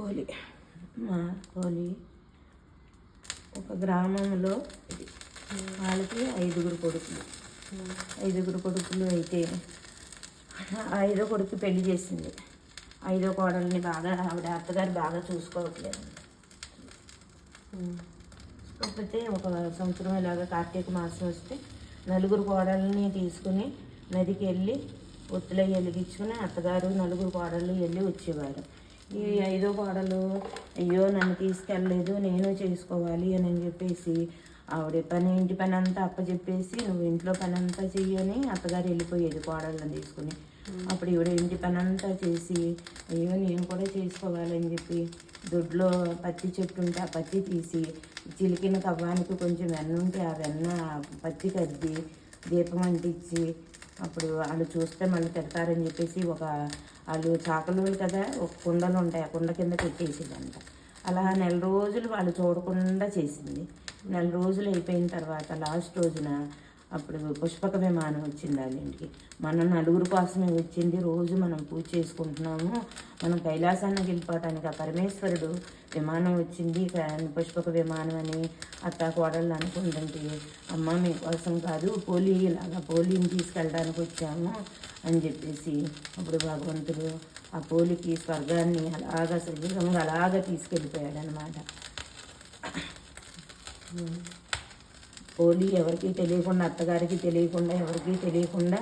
మార్కోలి మా ఒక గ్రామంలో ఇది. వాళ్ళకి ఐదుగురు కొడుకులు. ఐదుగురు కొడుకులు అయితే ఐదో కొడుకు పెళ్ళి చేసింది. ఐదో కోడల్ని బాగా ఆవిడ అత్తగారు బాగా చూసుకోవట్లేదు. కాకపోతే ఒక సంవత్సరం ఇలాగా కార్తీక మాసం వస్తే నలుగురు కోడల్ని తీసుకుని నదికి వెళ్ళి ఒత్తులై వెలిగించుకుని అత్తగారు నలుగురు కోడళ్ళు వెళ్ళి వచ్చేవారు. ఈ ఐదో కోడలు అయ్యో నన్ను తీసుకెళ్ళలేదు నేను చేసుకోవాలి అని చెప్పేసి ఆవిడ పని ఇంటి పని అంతా అప్పచెప్పేసి నువ్వు ఇంట్లో పని అంతా చెయ్యని అత్తగారు వెళ్ళిపోయేది కోడళ్ళని తీసుకుని. అప్పుడు ఈవిడ ఇంటి పని అంతా చేసి అయ్యో నేను కూడా చేసుకోవాలని చెప్పి దొడ్లో పత్తి చెట్టు ఉంటే ఆ పత్తి తీసి చిలికిన కవ్వానికి కొంచెం వెన్న ఉంటే ఆ వెన్న పత్తి కద్ది దీపం అంటించి అప్పుడు వాళ్ళు చూస్తే మళ్ళీ తిడతారని చెప్పేసి ఒక వాళ్ళు చాకలోళ్ళు కదా ఒక కుండలు ఉంటాయి ఆ కుండ కింద పెట్టేసిందంట. అలా నెల రోజులు వాళ్ళు చూడకుండా చేసింది. నెల రోజులు అయిపోయిన తర్వాత లాస్ట్ రోజున అప్పుడు పుష్పక విమానం వచ్చింది వాళ్ళ ఇంటికి. మన నలుగురు కోసమే వచ్చింది. రోజు మనం పూజ చేసుకుంటున్నాము. మనం కైలాసానికి వెళ్ళిపోవటానికి ఆ పరమేశ్వరుడు విమానం వచ్చింది. పుష్పక విమానం అని అత్త కోడళ్ళు అనుకుంటుంటే అమ్మ మీకోసం కాదు పోలీ ఇలాగా పోలీని తీసుకెళ్ళడానికి వచ్చాము అని చెప్పేసి అప్పుడు భగవంతుడు ఆ పోలికి స్వర్గాన్ని అలాగా సజీవంగా అలాగా తీసుకెళ్ళిపోయాడు హోలీ ఎవరికీ ఎవరికి తెలియకుండా అత్తగారికి తెలియకుండా ఎవరికి తెలియకుండా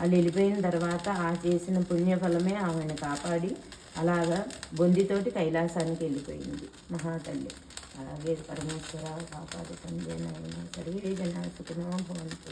వాళ్ళు వెళ్ళిపోయిన తర్వాత ఆ చేసిన పుణ్యఫలమే ఆమెను కాపాడి అలాగా బొందితోటి కైలాసానికి వెళ్ళిపోయింది మహాతల్లి. అలాగే పరమేశ్వర కాపాడు తండ్రి సర్వే జన సుఖమో భవంతు.